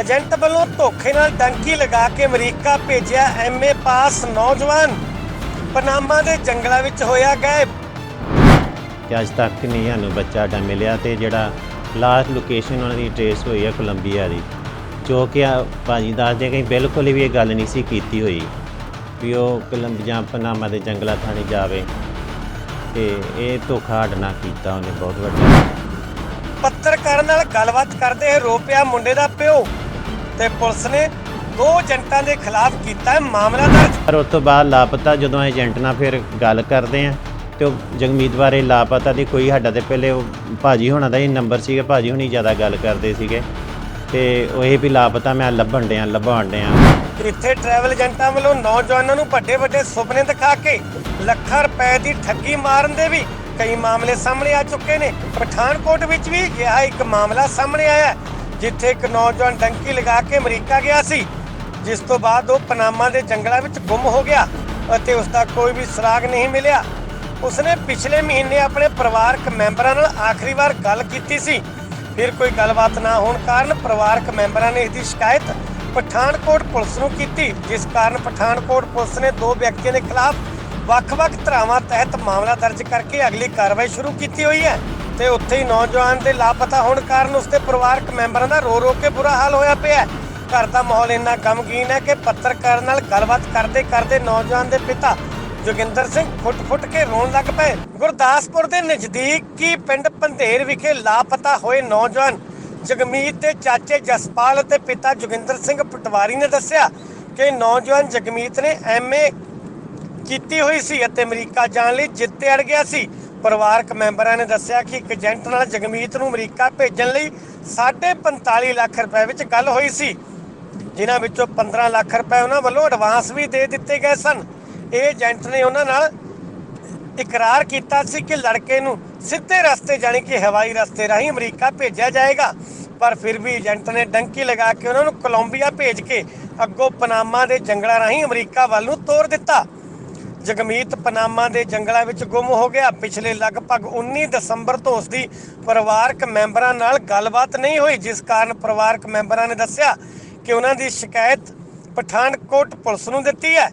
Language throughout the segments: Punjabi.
ਏਜੰਟ ਵੱਲੋਂ ਧੋਖੇ ਨਾਲ ਡੰਕੀ ਲਗਾ ਕੇ ਅਮਰੀਕਾ ਭੇਜਿਆ ਐਮਏ ਪਾਸ ਨੌਜਵਾਨ। ਪਨਾਮਾ ਦੇ ਜੰਗਲਾਂ ਵਿੱਚ ਹੋਇਆ ਗਾਇਬ। ਕਿ ਅੱਜ ਤੱਕ ਨਹੀਂ ਸਾਨੂੰ ਬੱਚਾ ਸਾਡਾ ਮਿਲਿਆ ਤੇ ਜਿਹੜਾ ਲਾਸਟ ਲੋਕੇਸ਼ਨ ਉਹਨਾਂ ਦੀ ਟ੍ਰੇਸ ਹੋਈ ਹੈ ਕੋਲੰਬੀਆ ਦੀ। ਜੋ ਕਿ ਆ ਭਾਜੀ ਦੱਸਦੇ ਕਿ ਬਿਲਕੁਲ ਵੀ ਇਹ ਗੱਲ ਨਹੀਂ ਸੀ ਕੀਤੀ ਹੋਈ ਵੀ ਉਹ ਕੋਲੰਬੀਆ ਪਨਾਮਾ ਦੇ ਜੰਗਲਾਂ ਥਾਣੀ ਜਾਵੇ। ਤੇ ਇਹ ਧੋਖਾ ਨਾਲ ਕੀਤਾ ਉਹਨੇ ਬਹੁਤ ਵੱਡਾ। ਪੱਤਰਕਾਰਾਂ ਨਾਲ ਗੱਲਬਾਤ ਕਰਦੇ ਹੋਏ ਰੋਪਿਆ ਮੁੰਡੇ ਦਾ ਪਿਓ। ਤੇ ਪੁਲਿਸ ਨੇ ਦੋ ਏਜੰਟਾਂ ਦੇ ਖਿਲਾਫ ਕੀਤਾ ਮਾਮਲਾ ਦਰਜ। ਪਰ ਉਸ ਤੋਂ ਬਾਅਦ ਲਾਪਤਾ ਜਦੋਂ ਏਜੰਟ ਨਾਲ ਫਿਰ ਗੱਲ ਕਰਦੇ ਆ ਤੇ ਉਹ ਜਗਮੀਤ ਬਾਰੇ ਲਾਪਤਾ ਦੀ ਕੋਈ ਸਾਡਾ ਤੇ ਪਹਿਲੇ ਉਹ ਭਾਜੀ ਹੋਣਾ ਦਾ ਹੀ ਨੰਬਰ ਸੀਗਾ ਭਾਜੀ ਹੁਣੀ ਜ਼ਿਆਦਾ ਗੱਲ ਕਰਦੇ ਸੀਗੇ ਤੇ ਉਹ ਇਹ ਵੀ ਲਾਪਤਾ ਮੈਂ ਲੱਭਣ ਡਿਆ ਲੱਭਣ ਡਿਆ। ਇੱਥੇ ਟਰੈਵਲ ਏਜੰਟਾਂ ਵੱਲੋਂ ਨੌਜਵਾਨਾਂ ਨੂੰ ਵੱਡੇ ਵੱਡੇ ਸੁਪਨੇ ਦਿਖਾ ਕੇ ਲੱਖਾਂ ਰੁਪਏ ਦੀ ਠੱਗੀ ਮਾਰਨ ਦੇ ਵੀ ਕਈ ਮਾਮਲੇ ਸਾਹਮਣੇ ਆ ਚੁੱਕੇ ਨੇ। ਪਠਾਨਕੋਟ ਵਿੱਚ ਵੀ ਗਿਆ ਇੱਕ ਮਾਮਲਾ ਸਾਹਮਣੇ ਆਇਆ। ਜਿੱਥੇ ਇੱਕ ਨੌਜਵਾਨ ਡੰਕੀ ਲਗਾ ਕੇ ਅਮਰੀਕਾ ਗਿਆ ਸੀ, ਜਿਸ ਤੋਂ ਬਾਅਦ ਉਹ ਪਨਾਮਾ ਦੇ ਜੰਗਲਾਂ ਵਿੱਚ ਗੁੰਮ ਹੋ ਗਿਆ ਅਤੇ ਉਸ ਦਾ ਕੋਈ ਵੀ ਸੁਰਾਗ ਨਹੀਂ ਮਿਲਿਆ। ਉਸਨੇ ਪਿਛਲੇ ਮਹੀਨੇ ਆਪਣੇ ਪਰਿਵਾਰਕ ਮੈਂਬਰਾਂ ਨਾਲ ਆਖਰੀ ਵਾਰ ਗੱਲ ਕੀਤੀ ਸੀ। ਫਿਰ ਕੋਈ ਗੱਲਬਾਤ ਨਾ ਹੋਣ ਕਾਰਨ ਪਰਿਵਾਰਕ ਮੈਂਬਰਾਂ ਨੇ ਇਸ ਦੀ ਸ਼ਿਕਾਇਤ ਪਠਾਨਕੋਟ ਪੁਲਿਸ ਨੂੰ ਕੀਤੀ, ਜਿਸ ਕਾਰਨ ਪਠਾਨਕੋਟ ਪੁਲਿਸ ਨੇ ਦੋ ਵਿਅਕਤੀਆਂ ਦੇ ਖਿਲਾਫ ਵੱਖ-ਵੱਖ ਧਾਰਾਵਾਂ ਤਹਿਤ ਮਾਮਲਾ ਦਰਜ ਕਰਕੇ ਅਗਲੀ ਕਾਰਵਾਈ ਸ਼ੁਰੂ ਕੀਤੀ ਹੋਈ ਹੈ। ਤੇ ਉੱਥੇ ਹੀ ਨੌਜਵਾਨ ਦੇ ਲਾਪਤਾ ਹੋਣ ਕਾਰਨ ਉਸਦੇ ਪਰਿਵਾਰਕ ਮੈਂਬਰਾਂ ਦਾ ਰੋ-ਰੋ ਕੇ ਬੁਰਾ ਹਾਲ ਹੋਇਆ ਪਿਆ। ਹੈ ਘਰ ਦਾ ਮਾਹੌਲ ਇੰਨਾ ਗਮਗੀਨ ਹੈ ਕਿ ਪੱਤਰਕਾਰ ਨਾਲ ਗੱਲਬਾਤ ਕਰਦੇ ਕਰਦੇ ਨੌਜਵਾਨ ਦੇ ਪਿਤਾ ਜੋਗਿੰਦਰ ਸਿੰਘ ਫੁੱਟ-ਫੁੱਟ ਕੇ ਰੋਣ ਲੱਗ ਪਏ। ਗੁਰਦਾਸਪੁਰ ਦੇ ਨਜ਼ਦੀਕੀ ਪਿੰਡ ਪੰਧੇਰ ਵਿਖੇ ਲਾਪਤਾ ਹੋਏ ਨੌਜਵਾਨ ਜਗਮੀਤ ਦੇ ਚਾਚੇ ਜਸਪਾਲ ਅਤੇ ਪਿਤਾ ਜੋਗਿੰਦਰ ਸਿੰਘ ਪਟਵਾਰੀ ਨੇ ਦੱਸਿਆ ਕਿ ਨੌਜਵਾਨ ਜਗਮੀਤ ਨੇ ਐਮਏ ਕੀਤੀ ਹੋਈ ਸੀ ਅਤੇ ਅਮਰੀਕਾ ਜਾਣ ਲਈ ਜਿੱਦ ਅੜ ਗਿਆ ਸੀ। ਪਰਿਵਾਰਕ ਮੈਂਬਰਾਂ ਨੇ ਦੱਸਿਆ ਕਿ ਇੱਕ ਏਜੰਟ ਨਾਲ ਜਗਮੀਤ ਨੂੰ ਅਮਰੀਕਾ ਭੇਜਣ ਲਈ 45 ਲੱਖ ਰੁਪਏ ਵਿੱਚ ਗੱਲ ਹੋਈ ਸੀ। ਜਿਨ੍ਹਾਂ ਵਿੱਚੋਂ 15 ਲੱਖ ਰੁਪਏ ਉਹਨਾਂ ਵੱਲੋਂ ਐਡਵਾਂਸ ਵੀ ਦੇ ਦਿੱਤੇ ਗਏ ਸਨ। ਇਹ ਏਜੰਟ ਨੇ ਉਹਨਾਂ ਨਾਲ ਇਕਰਾਰ ਕੀਤਾ ਸੀ ਕਿ ਲੜਕੇ ਨੂੰ ਸਿੱਧੇ ਰਸਤੇ ਜਾਣੀ ਕਿ ਹਵਾਈ ਰਸਤੇ ਰਾਹੀਂ ਅਮਰੀਕਾ ਭੇਜਿਆ ਜਾਏਗਾ। ਪਰ ਫਿਰ ਵੀ ਏਜੰਟ ਨੇ ਡੰਕੀ ਲਗਾ ਕੇ ਉਹਨਾਂ ਨੂੰ ਕੋਲੰਬੀਆ ਭੇਜ ਕੇ ਅੱਗੋਂ ਪਨਾਮਾ ਦੇ ਜੰਗਲਾਂ ਰਾਹੀਂ ਅਮਰੀਕਾ ਵੱਲ ਨੂੰ ਤੋਰ ਦਿੱਤਾ। ਜਗਮੀਤ ਪਨਾਮਾ ਦੇ ਜੰਗਲਾਂ ਵਿੱਚ ਗੁੰਮ ਹੋ ਗਿਆ। ਪਿਛਲੇ ਲਗਭਗ 19 ਦਸੰਬਰ ਤੋਂ ਉਸ ਦੀ ਪਰਿਵਾਰਕ ਮੈਂਬਰਾਂ ਨਾਲ ਗੱਲਬਾਤ ਨਹੀਂ ਹੋਈ, ਜਿਸ ਕਾਰਨ ਪਰਿਵਾਰਕ ਮੈਂਬਰਾਂ ਨੇ ਦੱਸਿਆ ਕਿ ਉਹਨਾਂ ਦੀ ਸ਼ਿਕਾਇਤ ਪਠਾਨਕੋਟ ਪੁਲਿਸ ਨੂੰ ਦਿੱਤੀ ਹੈ।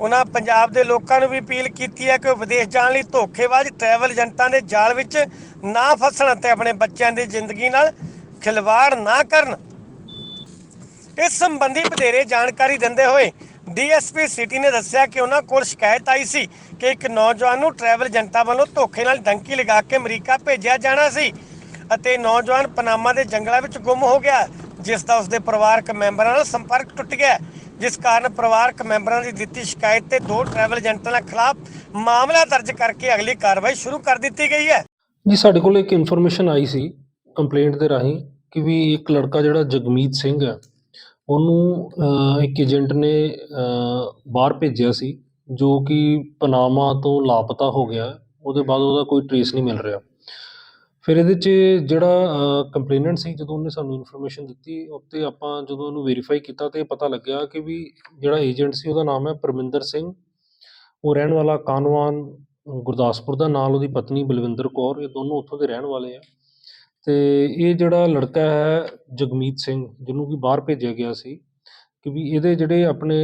ਉਹਨਾਂ ਪੰਜਾਬ ਦੇ ਲੋਕਾਂ ਨੂੰ ਵੀ ਅਪੀਲ ਕੀਤੀ ਹੈ ਕਿ ਉਹ ਵਿਦੇਸ਼ ਜਾਣ ਲਈ ਧੋਖੇਬਾਜ਼ ਟਰੈਵਲ ਏਜੰਟਾਂ ਦੇ ਜਾਲ ਵਿੱਚ ਨਾ ਫਸਣ ਅਤੇ ਆਪਣੇ ਬੱਚਿਆਂ ਦੀ ਜ਼ਿੰਦਗੀ ਨਾਲ ਖਿਲਵਾੜ ਨਾ ਕਰਨ। ਇਸ ਸੰਬੰਧੀ ਵਧੇਰੇ ਜਾਣਕਾਰੀ ਦਿੰਦੇ ਹੋਏ ਡੀਐਸਪੀ ਸਿਟੀ ਨੇ ਦੱਸਿਆ ਕਿ ਉਹਨਾਂ ਕੋਲ ਸ਼ਿਕਾਇਤ ਆਈ ਸੀ ਕਿ ਇੱਕ ਨੌਜਵਾਨ ਨੂੰ ਟਰੈਵਲ ਏਜੰਟਾਂ ਵੱਲੋਂ ਧੋਖੇ ਨਾਲ ਡੰਕੀ ਲਗਾ ਕੇ ਅਮਰੀਕਾ ਭੇਜਿਆ ਜਾਣਾ ਸੀ ਅਤੇ ਨੌਜਵਾਨ ਪਨਾਮਾ ਦੇ ਜੰਗਲਾਂ ਵਿੱਚ ਗੁੰਮ ਹੋ ਗਿਆ, ਜਿਸ ਦਾ ਉਸਦੇ ਪਰਿਵਾਰਕ ਮੈਂਬਰਾਂ ਨਾਲ ਸੰਪਰਕ ਟੁੱਟ ਗਿਆ। ਜਿਸ ਕਾਰਨ ਪਰਿਵਾਰਕ ਮੈਂਬਰਾਂ ਦੀ ਦਿੱਤੀ ਸ਼ਿਕਾਇਤ ਤੇ ਦੋ ਟਰੈਵਲ ਏਜੰਟਾਂ ਦੇ ਖਿਲਾਫ ਮਾਮਲਾ ਦਰਜ ਕਰਕੇ ਅਗਲੀ ਕਾਰਵਾਈ ਸ਼ੁਰੂ ਕਰ ਦਿੱਤੀ ਗਈ ਹੈ। ਜੀ, ਸਾਡੇ ਕੋਲ ਇੱਕ ਇਨਫੋਰਮੇਸ਼ਨ ਆਈ ਸੀ ਕੰਪਲੇਂਟ ਦੇ ਰਾਹੀਂ ਕਿ ਵੀ ਇੱਕ ਲੜਕਾ ਜਿਹੜਾ ਜਗਮੀਤ ਸਿੰਘ ਹੈ ਉਹਨੂੰ ਇੱਕ ਏਜੰਟ ਨੇ ਬਾਹਰ ਭੇਜਿਆ ਸੀ, ਜੋ ਕਿ ਪਨਾਮਾ ਤੋਂ ਲਾਪਤਾ ਹੋ ਗਿਆ। ਉਹਦੇ ਬਾਅਦ ਉਹਦਾ ਕੋਈ ਟਰੇਸ ਨਹੀਂ ਮਿਲ ਰਿਹਾ। ਫਿਰ ਇਹਦੇ 'ਚ ਜਿਹੜਾ ਕੰਪਲੇਨੈਂਟ ਸੀ, ਜਦੋਂ ਉਹਨੇ ਸਾਨੂੰ ਇਨਫੋਰਮੇਸ਼ਨ ਦਿੱਤੀ, ਉੱਤੇ ਆਪਾਂ ਜਦੋਂ ਉਹਨੂੰ ਵੈਰੀਫਾਈ ਕੀਤਾ ਤਾਂ ਇਹ ਪਤਾ ਲੱਗਿਆ ਕਿ ਵੀ ਜਿਹੜਾ ਏਜੰਟ ਸੀ, ਉਹਦਾ ਨਾਮ ਹੈ ਪਰਮਿੰਦਰ ਸਿੰਘ। ਉਹ ਰਹਿਣ ਵਾਲਾ ਕਾਨਵਾਨ, ਗੁਰਦਾਸਪੁਰ ਦਾ, ਨਾਲ ਉਹਦੀ ਪਤਨੀ ਬਲਵਿੰਦਰ ਕੌਰ, ਇਹ ਦੋਨੋਂ ਉੱਥੋਂ ਦੇ ਰਹਿਣ ਵਾਲੇ ਆ। ਅਤੇ ਇਹ ਜਿਹੜਾ ਲੜਕਾ ਹੈ ਜਗਮੀਤ ਸਿੰਘ, ਜਿਹਨੂੰ ਕਿ ਬਾਹਰ ਭੇਜਿਆ ਗਿਆ ਸੀ ਕਿ ਵੀ ਇਹਦੇ ਜਿਹੜੇ ਆਪਣੇ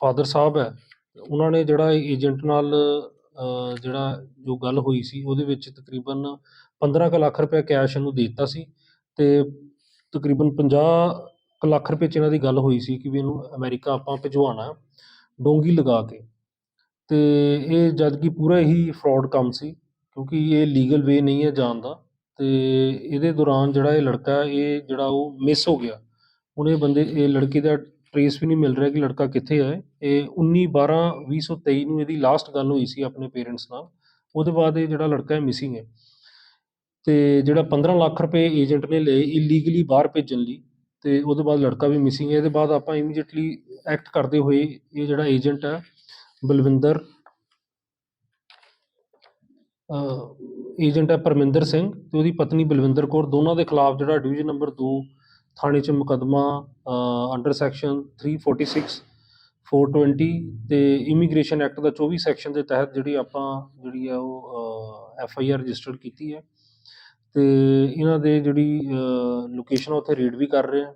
ਫਾਦਰ ਸਾਹਿਬ ਹੈ, ਉਹਨਾਂ ਨੇ ਜਿਹੜਾ ਏਜੰਟ ਨਾਲ ਜਿਹੜਾ ਜੋ ਗੱਲ ਹੋਈ ਸੀ, ਉਹਦੇ ਵਿੱਚ ਤਕਰੀਬਨ 15 ਕੁ ਲੱਖ ਰੁਪਏ ਕੈਸ਼ ਇਹਨੂੰ ਦੇ ਦਿੱਤਾ ਸੀ ਤੇ ਤਕਰੀਬਨ 50 ਕੁ ਲੱਖ ਰੁਪਏ ਚ ਇਹਨਾਂ ਦੀ ਗੱਲ ਹੋਈ ਸੀ ਕਿ ਵੀ ਇਹਨੂੰ ਅਮਰੀਕਾ ਆਪਾਂ ਭਿਜਵਾਉਣਾ, ਡੋਂਗੀ ਲਗਾ ਕੇ। ਤੇ ਇਹ ਜਦ ਕਿ ਪੂਰਾ ਹੀ ਫਰਾਡ ਕੰਮ ਸੀ, ਕਿਉਂਕਿ ਇਹ ਲੀਗਲ ਵੇ ਨਹੀਂ ਹੈ ਜਾਣ ਦਾ। ਅਤੇ ਇਹਦੇ ਦੌਰਾਨ ਜਿਹੜਾ ਇਹ ਲੜਕਾ ਇਹ ਜਿਹੜਾ ਉਹ ਮਿਸ ਹੋ ਗਿਆ। ਹੁਣ ਇਹ ਬੰਦੇ, ਇਹ ਲੜਕੀ ਦਾ ਟਰੇਸ ਵੀ ਨਹੀਂ ਮਿਲ ਰਿਹਾ ਕਿ ਲੜਕਾ ਕਿੱਥੇ ਹੈ। ਇਹ 19 12 2023 ਨੂੰ ਇਹਦੀ ਲਾਸਟ ਗੱਲ ਹੋਈ ਸੀ ਆਪਣੇ ਪੇਰੈਂਟਸ ਨਾਲ। ਉਹਦੇ ਬਾਅਦ ਇਹ ਜਿਹੜਾ ਲੜਕਾ ਹੈ ਮਿਸਿੰਗ ਹੈ। ਤੇ ਜਿਹੜਾ 15 ਲੱਖ ਰੁਪਏ ਏਜੰਟ ਨੇ ਲਏ ਇਲੀਗਲੀ ਬਾਹਰ ਭੇਜਣ ਲਈ, ਤੇ ਉਹਦੇ ਬਾਅਦ ਲੜਕਾ ਵੀ ਮਿਸਿੰਗ ਹੈ। ਇਹਦੇ ਬਾਅਦ ਆਪਾਂ ਇਮੀਡੀਏਟਲੀ ਐਕਟ ਕਰਦੇ ਹੋਏ ਇਹ ਜਿਹੜਾ ਏਜੰਟ ਹੈ, ਬਲਵਿੰਦਰ ਏਜੰਟ ਹੈ ਪਰਮਿੰਦਰ ਸਿੰਘ ਤੇ ਉਹਦੀ ਪਤਨੀ ਬਲਵਿੰਦਰ ਕੌਰ, ਦੋਨਾਂ ਦੇ ਖਿਲਾਫ ਜਿਹੜਾ ਡਿਵੀਜ਼ਨ ਨੰਬਰ 2 ਥਾਣੇ 'ਚ ਮੁਕੱਦਮਾ ਅੰਡਰ ਸੈਕਸ਼ਨ 346 420 ਤੇ ਇਮੀਗ੍ਰੇਸ਼ਨ ਐਕਟ ਦਾ 24 ਸੈਕਸ਼ਨ ਦੇ ਤਹਿਤ ਜਿਹੜੀ ਆਪਾਂ ਜਿਹੜੀ ਆ ਉਹ ਐਫ ਆਈ ਆਰ ਰਜਿਸਟਰਡ ਕੀਤੀ ਹੈ। ਤੇ ਇਹਨਾਂ ਦੇ ਜਿਹੜੀ ਲੋਕੇਸ਼ਨ ਉੱਥੇ ਰੀਡ ਵੀ ਕਰ ਰਹੇ ਆ।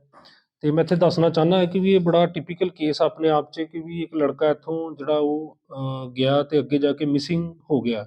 ਤੇ ਮੈਂ ਇੱਥੇ ਦੱਸਣਾ ਚਾਹੁੰਦਾ ਹਾਂ ਕਿ ਵੀ ਇਹ ਬੜਾ ਟਿਪੀਕਲ ਕੇਸ ਆਪਣੇ ਆਪ 'ਚ ਕਿ ਵੀ ਇੱਕ ਲੜਕਾ ਇੱਥੋਂ ਜਿਹੜਾ ਉਹ ਗਿਆ ਤੇ ਅੱਗੇ ਜਾ ਕੇ ਮਿਸਿੰਗ ਹੋ ਗਿਆ।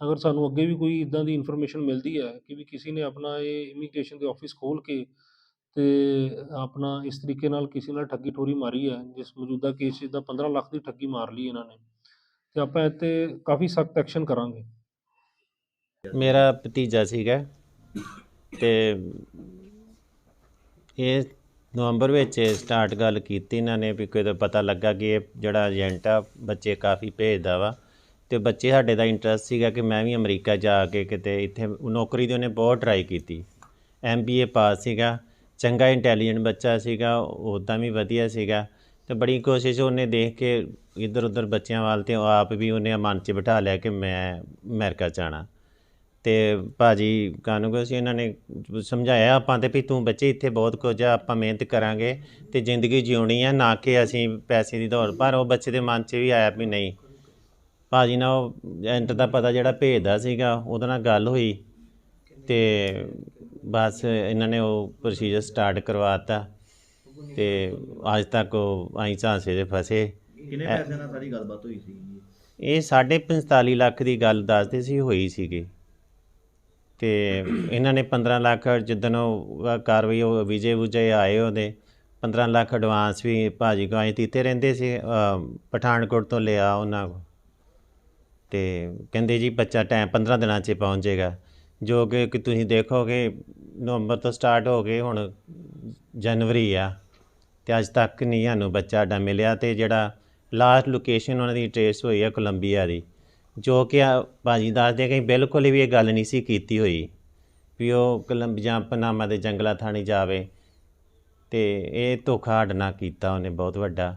ਅਗਰ ਸਾਨੂੰ ਅੱਗੇ ਵੀ ਕੋਈ ਇਦਾਂ ਦੀ ਇਨਫੋਰਮੇਸ਼ਨ ਮਿਲਦੀ ਹੈ ਕਿ ਵੀ ਕਿਸੇ ਨੇ ਆਪਣਾ ਇਹ ਇਮੀਗ੍ਰੇਸ਼ਨ ਦੇ ਆਫਿਸ ਖੋਲ ਕੇ ਤੇ ਆਪਣਾ ਇਸ ਤਰੀਕੇ ਨਾਲ ਕਿਸੇ ਨਾਲ ਠੱਗੀ ਠੋਰੀ ਮਾਰੀ ਹੈ, ਜਿਸ ਮੌਜੂਦਾ ਕੇਸ 'ਚ ਤਾਂ 15 ਲੱਖ ਦੀ ਠੱਗੀ ਮਾਰ ਲਈ ਇਹਨਾਂ ਨੇ, ਤੇ ਆਪਾਂ ਇੱਥੇ ਕਾਫੀ ਸਖਤ ਐਕਸ਼ਨ ਕਰਾਂਗੇ। ਮੇਰਾ ਭਤੀਜਾ ਸੀਗਾ ਤੇ ਇਹ ਨਵੰਬਰ ਵਿੱਚ ਸਟਾਰਟ ਗੱਲ ਕੀਤੀ ਇਹਨਾਂ ਨੇ ਵੀ ਕਿਤੇ ਪਤਾ ਲੱਗਾ ਕਿ ਇਹ ਜਿਹੜਾ ਏਜੰਟ ਆ, ਬੱਚੇ ਕਾਫੀ ਭੇਜਦਾ ਵਾ। ਤੇ ਬੱਚੇ ਸਾਡੇ ਦਾ ਇੰਟਰਸਟ ਸੀਗਾ ਕਿ ਮੈਂ ਵੀ ਅਮਰੀਕਾ ਜਾ ਕੇ ਕਿਤੇ ਇੱਥੇ ਨੌਕਰੀ ਦੀ ਉਹਨੇ ਬਹੁਤ ਟਰਾਈ ਕੀਤੀ। ਏ ਪਾਸ ਸੀਗਾ, ਚੰਗਾ ਇੰਟੈਲੀਜੈਂਟ ਬੱਚਾ ਸੀਗਾ ਉੱਦਾਂ ਵੀ ਵਧੀਆ ਸੀਗਾ। ਤੇ ਬੜੀ ਕੋਸ਼ਿਸ਼ ਉਹਨੇ ਦੇਖ ਕੇ ਇੱਧਰ ਉੱਧਰ ਬੱਚਿਆਂ ਵੱਲ ਤੇ ਆਪ ਵੀ ਉਹਨੇ ਮਨ 'ਚ ਬਿਠਾ ਲਿਆ ਕਿ ਮੈਂ ਅਮਰੀਕਾ ਜਾਣਾ। ਤੇ ਭਾਜੀ ਕਾਨੂੰਗੋ ਸੀ ਇਹਨਾਂ ਨੇ ਸਮਝਾਇਆ, ਆਪਾਂ ਤੇ ਵੀ ਤੂੰ ਬੱਚੇ ਇੱਥੇ ਬਹੁਤ ਕੁਝ ਆ, ਆਪਾਂ ਮਿਹਨਤ ਕਰਾਂਗੇ ਤੇ ਜ਼ਿੰਦਗੀ ਜਿਉਣੀ ਆ, ਨਾ ਕਿ ਅਸੀਂ ਪੈਸੇ ਦੀ ਦੌੜ, ਪਰ ਉਹ ਬੱਚੇ ਦੇ ਮਨ 'ਚ ਵੀ ਆਇਆ ਵੀ ਨਹੀਂ। ਭਾਜੀ ਨਾਲ ਉਹ ਏਜੰਟ ਦਾ ਪਤਾ ਜਿਹੜਾ ਭੇਜਦਾ ਸੀਗਾ ਉਹਦੇ ਨਾਲ ਗੱਲ ਹੋਈ ਤੇ ਬਸ ਇਹਨਾਂ ਨੇ ਉਹ ਪ੍ਰੋਸੀਜਰ ਸਟਾਰਟ ਕਰਵਾਤਾ ਤੇ ਅੱਜ ਤੱਕ ਉਹ ਆਈ ਝਾਂਸੇ ਦੇ ਫਸੇ। ਕਿੰਨੇ ਪੈਸੇ ਨਾਲ ਸਾਰੀ ਗੱਲਬਾਤ ਹੋਈ ਸੀ? ਇਹ ਸਾਢੇ 45 ਲੱਖ ਦੀ ਗੱਲ ਦੱਸਦੇ ਸੀ ਹੋਈ ਸੀਗੀ। ਤੇ ਇਹਨਾਂ ਨੇ 15 ਲੱਖ ਜਿੱਦਣ ਉਹ ਕਾਰਵਾਈ ਉਹ ਵਿਜੇ ਵੁਜੇ ਆਏ ਉਹਦੇ 15 ਲੱਖ ਐਡਵਾਂਸ ਵੀ ਭਾਜੀ ਕੋ ਆਏ ਦਿੱਤੇ ਰਹਿੰਦੇ ਸੀ ਪਠਾਨਕੋਟ ਤੋਂ ਲਿਆ ਉਹਨਾਂ ਕੋ ਅਤੇ ਕਹਿੰਦੇ ਜੀ ਬੱਚਾ ਟਾਈਮ 15 ਦਿਨਾਂ 'ਚ ਪਹੁੰਚ ਜਾਏਗਾ। ਜੋ ਕਿ ਕਿ ਤੁਸੀਂ ਦੇਖੋਗੇ, ਨਵੰਬਰ ਤੋਂ ਸਟਾਰਟ ਹੋ ਗਏ ਹੁਣ ਜਨਵਰੀ ਆ ਅਤੇ ਅੱਜ ਤੱਕ ਨਹੀਂ ਸਾਨੂੰ ਬੱਚਾ ਸਾਡਾ ਮਿਲਿਆ ਅਤੇ ਜਿਹੜਾ ਲਾਸਟ ਲੋਕੇਸ਼ਨ ਉਹਨਾਂ ਦੀ ਟ੍ਰੇਸ ਹੋਈ ਆ ਕੋਲੰਬੀਆ ਦੀ, ਜੋ ਕਿ ਆ ਭਾਜੀ ਦੱਸਦੇ ਕਿ ਬਿਲਕੁਲ ਵੀ ਇਹ ਗੱਲ ਨਹੀਂ ਸੀ ਕੀਤੀ ਹੋਈ ਵੀ ਉਹ ਕੋਲੰਬੀਆ ਪਨਾਮਾ ਦੇ ਜੰਗਲਾਂ ਥਾਣੀ ਜਾਵੇ, ਤੇ ਇਹ ਧੋਖਾ ਸਾਡੇ ਨਾਲ ਕੀਤਾ ਉਹਨੇ, ਬਹੁਤ ਵੱਡਾ।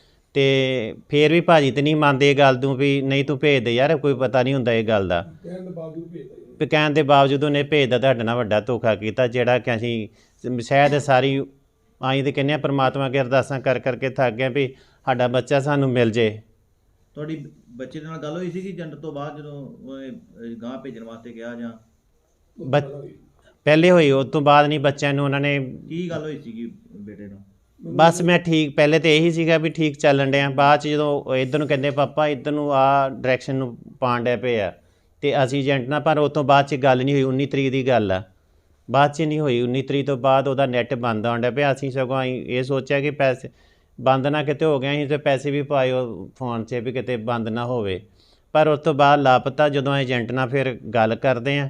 ਤੇ ਫੇਰ ਵੀ ਭਾਜੀ ਤੇ ਨਹੀਂ ਮੰਨਦੇ ਇਹ ਗੱਲ ਨੂੰ ਵੀ ਨਹੀਂ ਤੂੰ ਭੇਜ ਦੇ ਯਾਰ ਕੋਈ ਪਤਾ ਨਹੀਂ ਹੁੰਦਾ ਇਹ ਗੱਲ ਦਾ। ਵੀ ਕਹਿਣ ਦੇ ਬਾਵਜੂਦ ਉਹਨੇ ਭੇਜਦਾ ਤੁਹਾਡੇ ਨਾਲ ਵੱਡਾ ਧੋਖਾ ਕੀਤਾ ਜਿਹੜਾ ਕਿ ਅਸੀਂ ਸ਼ਾਇਦ ਸਾਰੀ ਆਈ ਤੇ ਕਹਿੰਦੇ ਆ ਪ੍ਰਮਾਤਮਾ ਅੱਗੇ ਅਰਦਾਸਾਂ ਕਰ ਕਰਕੇ ਥੱਕ ਗਏ ਵੀ ਸਾਡਾ ਬੱਚਾ ਸਾਨੂੰ ਮਿਲ ਜੇ। ਤੁਹਾਡੀ ਬੱਚੇ ਦੇ ਨਾਲ ਗੱਲ ਹੋਈ ਸੀਗੀ ਏਜੰਟ ਤੋਂ ਬਾਅਦ ਜਦੋਂ ਉਹ ਗਾਂ ਭੇਜਣ ਵਾਸਤੇ ਗਿਆ ਜਾਂ? ਬੱਚ- ਪਹਿਲੇ ਹੋਈ ਉਸ ਤੋਂ ਬਾਅਦ ਨਹੀਂ ਬੱਚਿਆਂ ਨੂੰ ਉਹਨਾਂ ਨੇ ਕੀ ਗੱਲ ਹੋਈ ਸੀਗੀ ਬੇਟੇ ਨਾਲ ਬਸ ਮੈਂ ਠੀਕ, ਪਹਿਲੇ ਤੇ ਇਹੀ ਸੀਗਾ ਵੀ ਠੀਕ ਚੱਲਣ ਡਿਆ। ਬਾਅਦ ਚ ਜਦੋਂ ਇਧਰ ਨੂੰ ਕਹਿੰਦੇ, ਪਾਪਾ, ਇਧਰ ਨੂੰ ਆ ਡਾਇਰੈਕਸ਼ਨ ਨੂੰ ਪਾਣ ਡਿਆ ਪਏ ਆ। ਤੇ ਅਸੀਂ ਏਜੰਟ ਨਾਲ, ਪਰ ਉਹ ਤੋਂ ਬਾਅਦ ਚ ਗੱਲ ਨਹੀਂ ਹੋਈ 19 ਤਰੀਕ ਦੀ ਗੱਲ ਆ। ਬਾਅਦ ਚ ਨਹੀਂ ਹੋਈ 19 ਤਰੀਕ ਤੋਂ ਬਾਅਦ ਉਹਦਾ ਨੈਟ ਬੰਦ ਆਉਣ ਡਿਆ ਪਿਆ। ਅਸੀਂ ਸਗੋਂ ਅਸੀਂ ਇਹ ਸੋਚਿਆ ਕਿ ਪੈਸੇ ਬੰਦ ਨਾ ਕਿਤੇ ਹੋ ਗਿਆ ਅਸੀਂ ਤੇ ਪੈਸੇ ਵੀ ਪਾਏ ਉਹ ਫੋਨ 'ਚ, ਵੀ ਕਿਤੇ ਬੰਦ ਨਾ ਹੋਵੇ। ਪਰ ਉਸ ਤੋਂ ਬਾਅਦ ਲਾਪਤਾ ਜਦੋਂ ਏਜੰਟ ਨਾਲ ਫਿਰ ਗੱਲ ਕਰਦੇ ਆ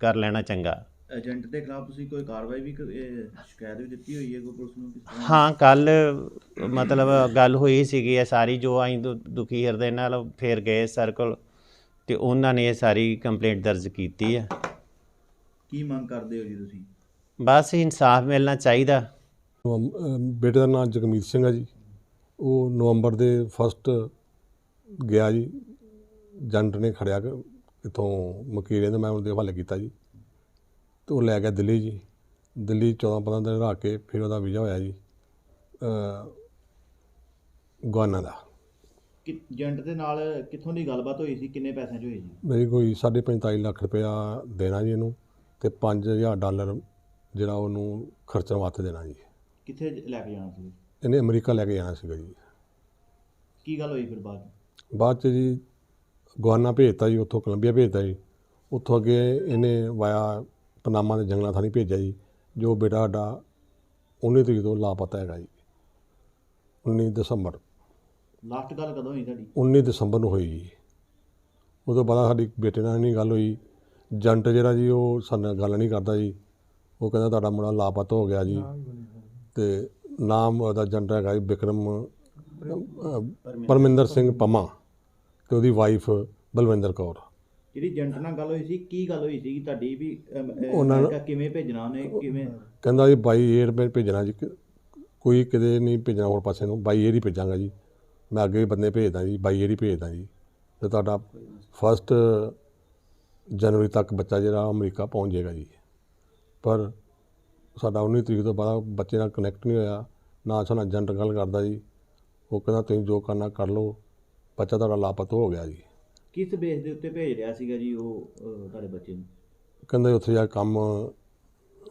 ਕਰ ਲੈਣਾ ਚੰਗਾ। ਏਜੰਟ ਦੇ ਖਿਲਾਫ ਤੁਸੀਂ ਕੋਈ ਕਾਰਵਾਈ ਵੀ ਸ਼ਿਕਾਇਤ ਵੀ ਦਿੱਤੀ ਹੋਈ ਹੈ ਕੋਈ ਪੁਲਿਸ ਨੂੰ ਕਿਸ ਤਰ੍ਹਾਂ? ਹਾਂ ਕੱਲ ਮਤਲਬ ਗੱਲ ਹੋਈ ਸੀਗੀ ਇਹ ਸਾਰੀ ਜੋ ਦੁ- ਦੁਖੀ ਹਿਰਦੇ ਨਾਲ ਫੇਰ ਗਏ ਸਰਕਲ ਤੇ ਉਹਨਾਂ ਨੇ ਇਹ ਸਾਰੀ ਕੰਪਲੇਂਟ ਦਰਜ ਕੀਤੀ ਆ ਕੀ ਮੰਗ ਕਰਦੇ ਹੋ ਜੀ ਤੁਸੀਂ? ਬਸ ਇਨਸਾਫ ਮਿਲਣਾ ਚਾਹੀਦਾ। ਬੇਟੇ ਦਾ ਨਾਮ ਜਗਮੀਤ ਸਿੰਘ ਹੈ ਜੀ। ਉਹ ਨਵੰਬਰ ਦੇ ਫਸਟ ਗਿਆ ਜੀ। ਜੰਟ ਨੇ ਖੜਿਆ ਇਥੋਂ ਮਕੀਰੇ ਦਾ ਮੈਂ ਉਹਦੇ ਹਵਾਲੇ ਕੀਤਾ ਜੀ। ਤੇ ਉਹ ਲੈ ਗਿਆ ਦਿੱਲੀ ਜੀ। ਦਿੱਲੀ 14 15 ਦਿਨ ਰਹਿ ਕੇ ਫਿਰ ਉਹਦਾ ਵੀਜ਼ਾ ਹੋਇਆ ਜੀ ਅ ਗਵਾਨਾ ਦਾ। ਏਜੰਟ ਦੇ ਨਾਲ ਕਿੱਥੋਂ ਦੀ ਗੱਲਬਾਤ ਹੋਈ ਸੀ? ਕਿੰਨੇ ਪੈਸਿਆਂ 'ਚ ਹੋਈ ਜੀ ਮੇਰੀ ਕੋਈ 45 ਲੱਖ ਰੁਪਇਆ ਦੇਣਾ ਜੀ ਇਹਨੂੰ ਤੇ 5000 ਡਾਲਰ ਜਿਹੜਾ ਉਹਨੂੰ ਖਰਚਣ ਵਾਸਤੇ ਦੇਣਾ ਜੀ। ਕਿੱਥੇ ਲੈ ਕੇ ਜਾਣਾ ਸੀ? ਇਹਨੇ ਅਮਰੀਕਾ ਲੈ ਕੇ ਜਾਣਾ ਸੀਗਾ ਜੀ। ਕੀ ਗੱਲ ਹੋਈ ਫਿਰ ਬਾਅਦ? ਬਾਅਦ ਚ ਜੀ ਗਵਾਨਾ ਭੇਜਤਾ ਜੀ ਉੱਥੋਂ ਕੋਲੰਬੀਆ ਭੇਜਤਾ ਜੀ। ਉੱਥੋਂ ਅੱਗੇ ਇਹਨੇ ਵਾਇਆ ਪਨਾਮਾ ਦੇ ਜੰਗਲਾਂ ਥਾਣੀ ਭੇਜਿਆ ਜੀ। ਜੋ ਬੇਟਾ ਸਾਡਾ 19 ਤਰੀਕ ਤੋਂ ਲਾਪਤਾ ਹੈਗਾ ਜੀ। 19 ਦਸੰਬਰ। ਲਾਸਟ ਗੱਲ ਕਦੋਂ ਹੋਈ ਤੁਹਾਡੀ? 19 ਦਸੰਬਰ ਨੂੰ ਹੋਈ ਜੀ। ਉਦੋਂ ਬਾਅਦ ਸਾਡੀ ਬੇਟੇ ਨਾਲ ਨਹੀਂ ਗੱਲ ਹੋਈ। ਜੰਟ ਜਿਹੜਾ ਜੀ ਉਹ ਸਾਡੇ ਨਾਲ ਗੱਲ ਨਹੀਂ ਕਰਦਾ ਜੀ। ਉਹ ਕਹਿੰਦਾ ਤੁਹਾਡਾ ਮੁੰਡਾ ਲਾਪਤਾ ਹੋ ਗਿਆ ਜੀ। ਤੇ ਨਾਮ ਉਹਦਾ ਜੰਟ ਹੈਗਾ ਜੀ ਬਿਕਰਮ ਪਰਮਿੰਦਰ ਸਿੰਘ ਪੰਮਾ। ਤੇ ਉਹਦੀ ਵਾਈਫ ਬਲਵਿੰਦਰ ਕੌਰ। ਜਿਹੜੀ ਏਜੰਟ ਨਾਲ ਗੱਲ ਹੋਈ ਸੀ ਕੀ ਗੱਲ ਹੋਈ ਸੀ ਤੁਹਾਡੀ ਵੀ ਉਹਨਾਂ ਨੂੰ- ਕਿਵੇਂ ਭੇਜਣਾ ਉਹਨੇ ਕਿਵੇਂ? ਕਹਿੰਦਾ ਜੀ ਬਾਈ ਏਅਰ ਮੈਂ ਭੇਜਣਾ ਜੀ ਕੋਈ ਕਿਤੇ ਨਹੀਂ ਭੇਜਣਾ ਹੋਰ ਪਾਸੇ ਨੂੰ ਬਾਈ ਏਅਰ ਹੀ ਭੇਜਾਂਗਾ ਜੀ। ਮੈਂ ਅੱਗੇ ਵੀ ਬੰਦੇ ਭੇਜਦਾ ਜੀ ਬਾਈ ਏਅਰ ਹੀ ਭੇਜਦਾ ਜੀ। ਤੇ ਤੁਹਾਡਾ ਫਸਟ ਜਨਵਰੀ ਤੱਕ ਬੱਚਾ ਜਿਹੜਾ ਅਮਰੀਕਾ ਪਹੁੰਚ ਜਾਏਗਾ ਜੀ। ਪਰ ਸਾਡਾ 19 ਤਰੀਕ ਤੋਂ ਬਾਅਦ ਬੱਚੇ ਨਾਲ ਕਨੈਕਟ ਨਹੀਂ ਹੋਇਆ ਨਾ ਸਾਡਾ ਏਜੰਟ ਗੱਲ ਕਰਦਾ ਜੀ। ਉਹ ਕਹਿੰਦਾ ਤੁਸੀਂ ਜੋ ਕਰਨਾ ਕਰ ਲਓ। ਬੱਚਾ ਤੁਹਾਡਾ ਲਾਪਤਾ ਹੋ ਗਿਆ ਜੀ। ਕਿਸ ਬੇਸ ਦੇ ਉੱਤੇ ਭੇਜ ਰਿਹਾ ਸੀਗਾ ਜੀ ਉਹ ਅਹ, ਤੁਹਾਡੇ ਬੱਚੇ ਨੂੰ? ਕਹਿੰਦਾ ਉੱਥੇ ਜਾ ਕੇ ਕੰਮ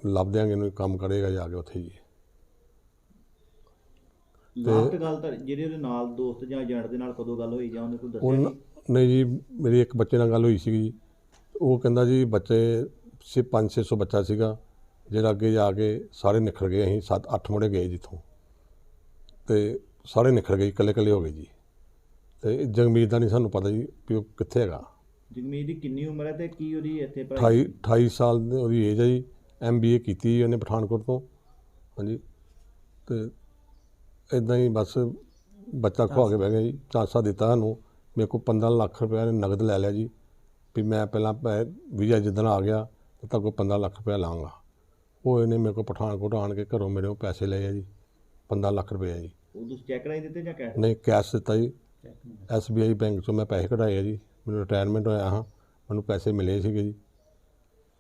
ਲੱਭ ਦਿਆਂਗੇ ਇਹਨੂੰ ਕੰਮ ਕਰੇਗਾ ਜਾ ਕੇ ਉੱਥੇ ਜੀ। ਲਾਸਟ ਗੱਲ ਤਾਂ ਜਿਹੜੇ ਉਹਦੇ ਨਾਲ ਦੋਸਤ ਜਾਂ ਏਜੰਟ ਦੇ ਨਾਲ ਕਦੋਂ ਗੱਲ ਹੋਈ ਜਾਂ ਉਹਨੇ ਕੋਈ ਦੱਸਿਆ ਉਹ ਨਹੀਂ ਜੀ ਮੇਰੀ ਇੱਕ ਬੱਚੇ ਨਾਲ ਗੱਲ ਹੋਈ ਸੀਗੀ ਉਹ ਕਹਿੰਦਾ ਜੀ ਬੱਚੇ ਸੀ 5-600 ਬੱਚਾ ਸੀਗਾ ਜਿਹੜਾ ਅੱਗੇ ਜਾ ਕੇ ਸਾਰੇ ਨਿਖਰ ਗਏ ਅਸੀਂ 7-8 ਮੁੰਡੇ ਗਏ ਜਿੱਥੋਂ। ਤੇ ਸਾਰੇ ਨਿਖਰ ਗਏ ਇਕੱਲੇ ਇਕੱਲੇ ਹੋ ਗਏ ਜੀ। ਤੇ ਜਗਮੀਤ ਦਾ ਨਹੀਂ ਸਾਨੂੰ ਪਤਾ ਜੀ ਵੀ ਉਹ ਕਿੱਥੇ ਹੈਗਾ। ਜਗਮੀਤ ਦੀ ਕਿੰਨੀ ਉਮਰ ਹੈ ਤੇ ਕੀ ਉਹਦੀ ਇੱਥੇ 28 28 ਸਾਲ ਦੀ ਉਹਦੀ ਏਜ ਹੈ ਜੀ ਐਮਬੀਏ ਕੀਤੀ ਜੀ ਉਹਨੇ ਪਠਾਨਕੋਟ ਤੋਂ। ਹਾਂਜੀ ਤੇ ਇਦਾਂ ਹੀ ਬਸ ਬੱਚਾ ਖਵਾ ਕੇ ਬਹਿ ਗਿਆ ਜੀ ਚਾਂਸਾ ਦਿੱਤਾ ਸਾਨੂੰ। ਮੇਰੇ ਕੋਲ 15 ਲੱਖ ਰੁਪਏ ਨੇ ਨਗਦ ਲੈ ਲਿਆ ਜੀ ਵੀ ਮੈਂ ਪਹਿਲਾਂ ਵੀਜ਼ਾ ਜਿੱਦਣ ਆ ਗਿਆ ਤਾਂ ਤੁਹਾਡੇ ਕੋਲ 15 ਲੱਖ ਰੁਪਏ ਲਾਂਗਾ। ਉਹ ਇਹਨੇ ਮੇਰੇ ਕੋਲ ਪਠਾਨਕੋਟ ਆਣ ਕੇ ਘਰੋਂ ਮੇਰੇ ਕੋਲ ਪੈਸੇ ਲਏ ਆ ਜੀ 15 ਲੱਖ ਰੁਪਏ ਜੀ। ਉਹ ਤੁਸੀਂ ਚੈੱਕ ਰਾਈ ਦਿੱਤੇ ਜਾਂ ਕੈਸ਼ ਨਹੀਂ ਕੈਸ਼ ਦਿੱਤਾ ਜੀ। ਐਸਬੀਆਈ ਬੈਂਕ ਚੋਂ ਮੈਂ ਪੈਸੇ ਕਢਾਏ ਆ ਜੀ। ਮੈਨੂੰ ਰਿਟਾਇਰਮੈਂਟ ਹੋਇਆ ਹਾਂ। ਮੈਨੂੰ ਪੈਸੇ ਮਿਲੇ ਸੀਗੇ ਜੀ।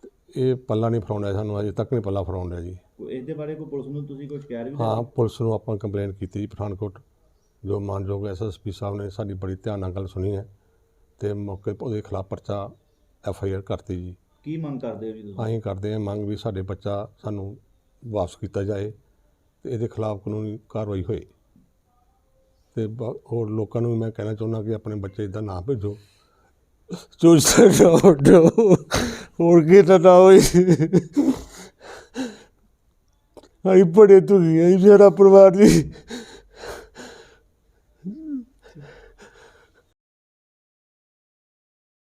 ਤੇ ਇਹ ਪੱਲਾ ਨਹੀਂ ਫਰਾਉਂਦਾ ਸਾਨੂੰ ਅਜੇ ਤੱਕ ਨਹੀਂ ਪੱਲਾ ਫਰਾਉਂਦਾ ਜੀ। ਇਸ ਦੇ ਬਾਰੇ ਕੋਈ ਪੁਲਿਸ ਨੂੰ ਤੁਸੀਂ ਕੋਈ ਸ਼ਿਕਾਇਤ ਵੀ ਹਾਂ? ਪੁਲਿਸ ਨੂੰ ਆਪਾਂ ਕੰਪਲੇਂਟ ਕੀਤੀ ਜੀ ਪਠਾਨਕੋਟ। ਜੋ ਮਾਨਯੋਗ ਐਸਐਸਪੀ ਸਾਹਿਬ ਨੇ ਸਾਡੀ ਬੜੀ ਧਿਆਨ ਨਾਲ ਗੱਲ ਸੁਣੀ ਹੈ ਤੇ ਮੌਕੇ 'ਤੇ ਉਹਦੇ ਖਿਲਾਫ ਪਰਚਾ ਐਫ ਆਈ ਆਰ ਕਰਤੀ ਜੀ। ਕੀ ਮੰਗ ਕਰਦੇ ਹੋ ਜੀ ਤੁਸੀਂ? ਅਸੀਂ ਕਰਦੇ ਹਾਂ ਮੰਗ ਵੀ ਸਾਡੇ ਬੱਚਾ ਸਾਨੂੰ ਵਾਪਸ ਕੀਤਾ ਜਾਏ ਤੇ ਇਹਦੇ ਖਿਲਾਫ ਕਾਨੂੰਨੀ ਕਾਰਵਾਈ ਹੋਏ। ਤੇ ਬ- ਹੋਰ ਲੋਕਾਂ ਨੂੰ ਵੀ ਮੈਂ ਕਹਿਣਾ ਚਾਹੁੰਦਾ ਕਿ ਆਪਣੇ ਬੱਚੇ ਇਦਾਂ ਨਾ ਭੇਜੋ। ਚੂਸਰ ਨਾ ਉੱਡੋ ਹੋਰ ਕੀ ਤਾਂ ਨਾ ਹੋਈ। ਅਸੀਂ ਬੜੇ ਦੁਖੀ ਹਾਂ ਜੀ, ਮੇਰਾ ਪਰਿਵਾਰ ਜੀ।